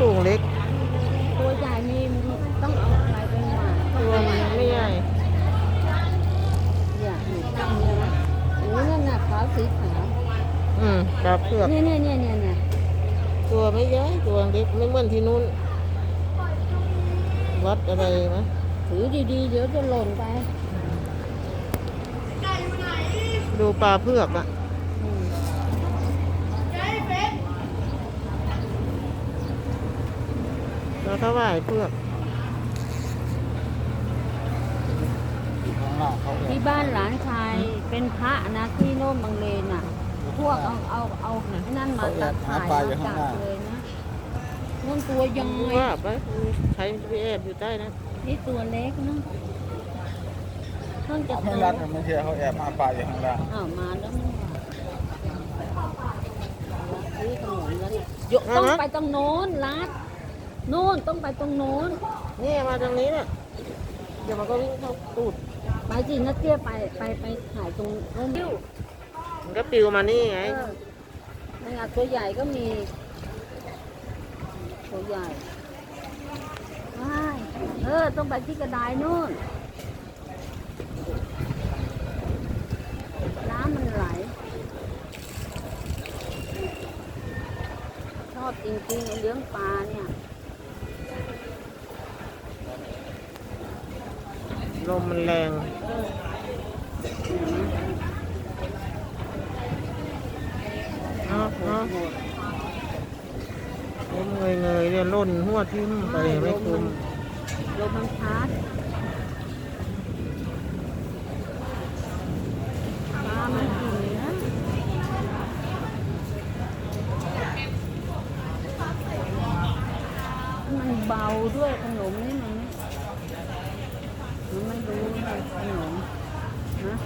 สูงเล็ก ตัวใหญ่มีต้องเอาอะไรไปหวานตัวมันไม่ใหญ่อยากเห็นตั้งเนี่ยนะโอ้นั่นน่ะขาวสีขาวอืมปลาเผือกเนี่ยเนี่ยเนี่ยเนี่ยเนี่ยตัวไม่ใหญ่ตัวเล็กไม่เหมือนที่นู้น วัดอะไรนะถือดีๆ เดี๋ยวจะหล่นไป ดูปลาเผือกอะ อืม แล้วก็ว่ายเผือกข้างล่างเขาเรียที่กบ้านหลานชายเป็นพระนะที่โน่นบางเลนน่ะ พวกเอาเอาเอาไอ้นั่นมาตัดถ่ายมาจับเลยนะนั่นตัวใหญ่ว่าไปใครมันจะไปแอบอยู่ใต้นั้นนี่ตัวเล็กเนาะเพิ่งจะไม่โตรัดกันไม่เชื่อเขาแอบมาปลาอยู่ข้างล่างอ้าวมาแล้วนี่หว่าซื้อขนมแล้วเนี่ยยกต้องไปตรงโน้นลัดโน่นต้องไปตรงโน้น นี่มาตรงนี้เนี่ยเดี๋ยวมันก็วิ่งเข้าตูด ไปสินัดเตี้ยไปไปไปถ่ายตรงโน้นมันก็ปลิวมานี่ไงเออในงานตัวใหญ่ก็มี ตัวใหญ่ว้ายเออ ต้องไปที่กระไดายนู่น น้ำมันไหล ชอบจริงๆไอ้เลี้ยงปลาเนี่ย ลมมันแรงเออเนาะเนาะลมเงยเงยๆเนี่ยล่นหัวทิ่มไปไม่คุ้มลมมันพัดปลามันกินนะมันเบาด้วยขนมนี่มันไม่มันไม่รู้เลยขนมนะ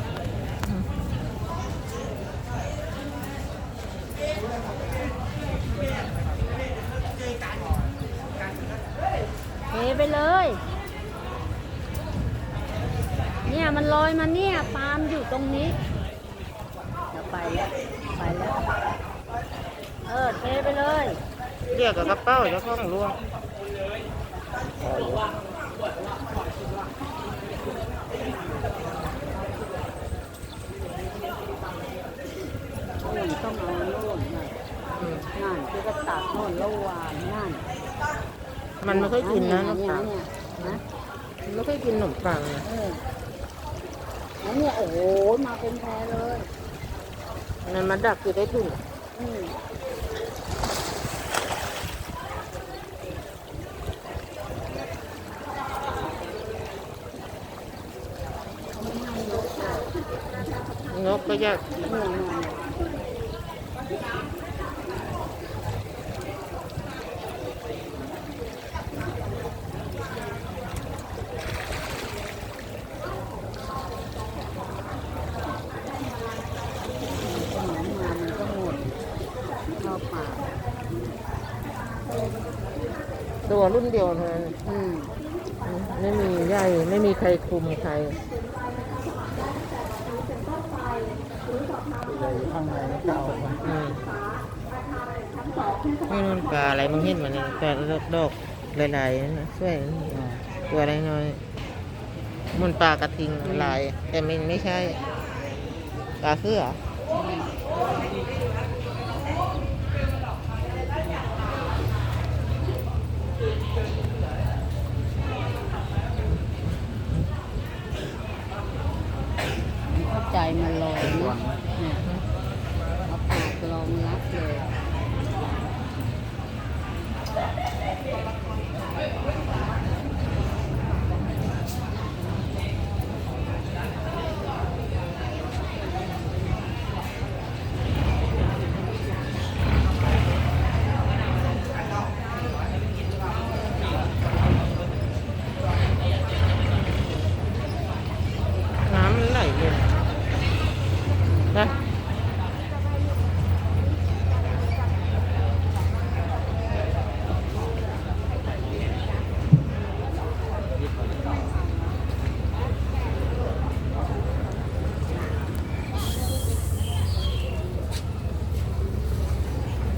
เทไปเลย เนี่ยมันลอยมาเนี่ยปลามนอยู่ตรงนี้เดี๋ยวไปแล้วไปแล้วเออเทไปเลย เรียกกับกระเป๋าเจ้าของร่วง โน่นต้องเอาโน่นน่ะ อืม นั่นคือก็ตักโน่นแล้ววางนั่น มันไม่ค่อยกินนะขนมเนี่ยปังเนี่ยนะมันไม่ค่อยกินขนมปังนะเออแล้วเนี่ยโอ้โหมาเป็นแพรเลยมันมาดักอยู่ได้ถุงอืมเขาไม่ให้ยกอะนกก็อยาก เนี่ยเนี่ยขนมมามันก็หมดเข้าปาก ตัวรุ่นเดียวเท่านั้นอืมไม่มีใหญ่ไม่มีใครคุมใครใหญ่อยู่ข้างในไม่กล้าออกมาอืมไม่รู้ปลาอะไรมึงเห็นมันเนี่ยปลาดอกลายๆนั่นนะสวยนะอ่าตัวอะไรน้อยๆมันปลากระทิงลาย แต่ไม่ไม่ใช่ปลาเสื้อ Nah.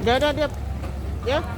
Gak ada dia, ya?